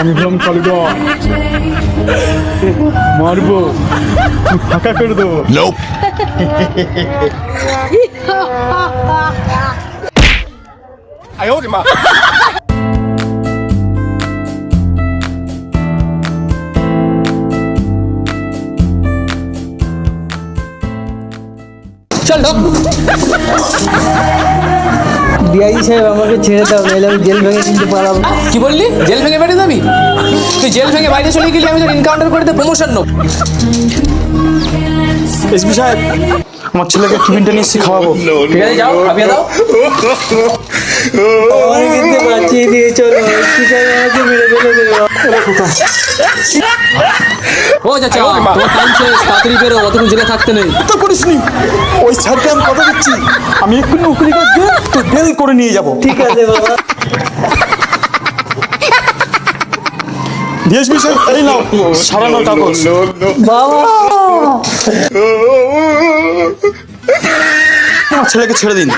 আমি হলাম কালীগঞ্জ মারবো। ফাঁকা করে দেবো। Nope. চল। ঢোক ডিআইজি সাহেব আমাকে ছেড়ে দাও নাহলে আমি জেল ভেঙে কিন্তু পালাবো। কি বললি? জেল ভেঙে বেরিয়ে যাবি? তুই জেল ভেঙে বাইরে চলে গেলি আমি তোর এনকাউন্টার করে প্রমোশন নেব। এসবি সাহেব আমার ছেলেকে টিফিনটা নিয়ে এসে খাওয়াবো। ঠিক আছে যাও খাবিয়ে দাও। কিন্তু বাঁচিয়ে দিয়ে চলো এসপি সাহেব আমাকে মেরে ফেলে দেবে ও চাচা তোমার টাইম শেষ তাড়াতাড়ি বেরো অতক্ষণ জেলে থাকতে নেই। তো করিসনি ওই স্যারকে আমি কথা দিচ্ছি। আমি এক্ষুনি উকিল কাজ দিয়ে তো বেল করে নিয়ে যাব। ঠিক আছে বাবা। ডিএসপি সাহেব এই নাও সারানো কাগজ বাবা। আমার ছেলেকে ছেড়ে দিন।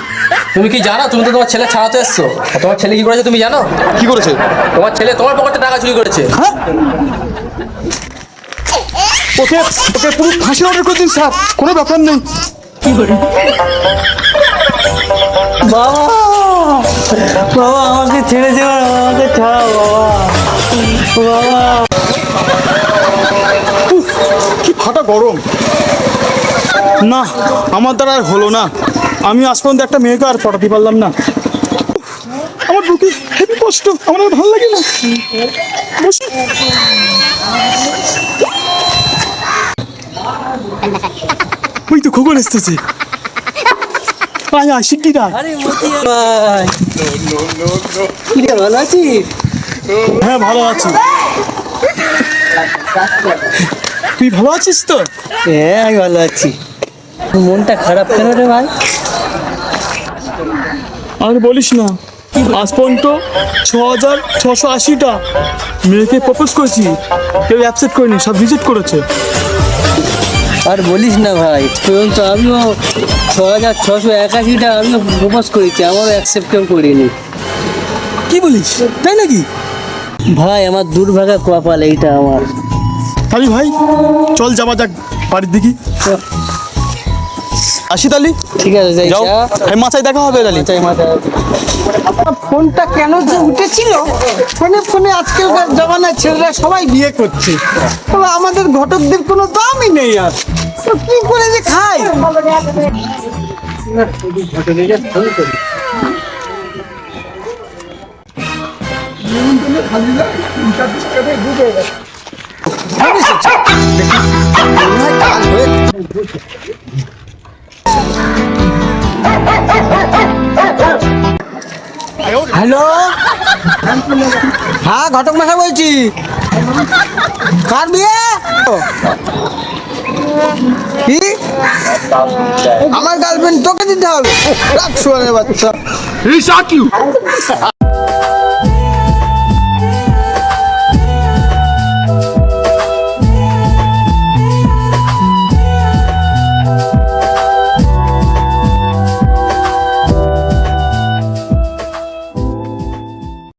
তুমি কি জানো? তুমি তো তোমার ছেলে ছাড়াতে এসছো। আর তোমার ছেলে কি করেছে তুমি জানো? কি করেছে? তোমার ছেলে তোমার পকেটে টাকা চুরি করেছে। হ্যাঁ? ওকে ওকে পুরো ফাঁসি অর্ডার করে দিন স্যার। কোনো ব্যাপার নেই। বাবা বাবা আমাকে ছেড়ে না, আমাকে ছাড়াও বাবা। কি ফাটা গরম? না আমার দ্বারা আর হলো না। আমি আজ পর্যন্ত একটা মেয়েকে আর পটাতে পারলাম না। আমার বুকে হেভি কষ্ট আমার আর ভালো লাগে না। বসি। ওই তো খবর এসতেছে আয় আয় শিগগির আয়। আরে মতি ভাই ভালো আছিস? হ্যাঁ ভালো আছি। তুই ভালো আছিস তো? হ্যাঁ আমি ভালো আছি। মনটা খারাপ কেন রে ভাই? আর বলিস না আজ পর্যন্ত ছ হাজার ছশো আশিটা মেয়েকে প্রপোজ করেছি। কেউ অ্যাকসেপ্ট করেনি সব রিজেক্ট করেছে। আর বলিস না ভাই পর্যন্ত আমিও ছ হাজার ছশো একাশিটা আমিও প্রপোজ করেছি আমারও অ্যাকসেপ্ট কেউ করিনি। কি বলিস? তাই নাকি? ভাই আমার দুর্ভাগা কপাল এইটা আমার। তালি ভাই চল যাওয়া যাক বাড়ির দিকে। আসি তালি ঠিক আছে যাই যাও। যা। এই মাথায় দেখা হবে তালি চাই মাথা ফোনটা কেন যে উঠেছিল? ফোনে ফোনে আজকালকার জমানায় ছেলেরা সবাই বিয়ে করছে। তবে আমাদের ঘটকদের কোনো দামই নেই আর। তো কি করে যে খায়? হ্যালো? হ্যাঁ ঘটক মশাই বলছি। কার বিয়ে? কি? আমার গার্লফ্রেন্ড তোকে দিতে হবে। রাখ বাচ্চা।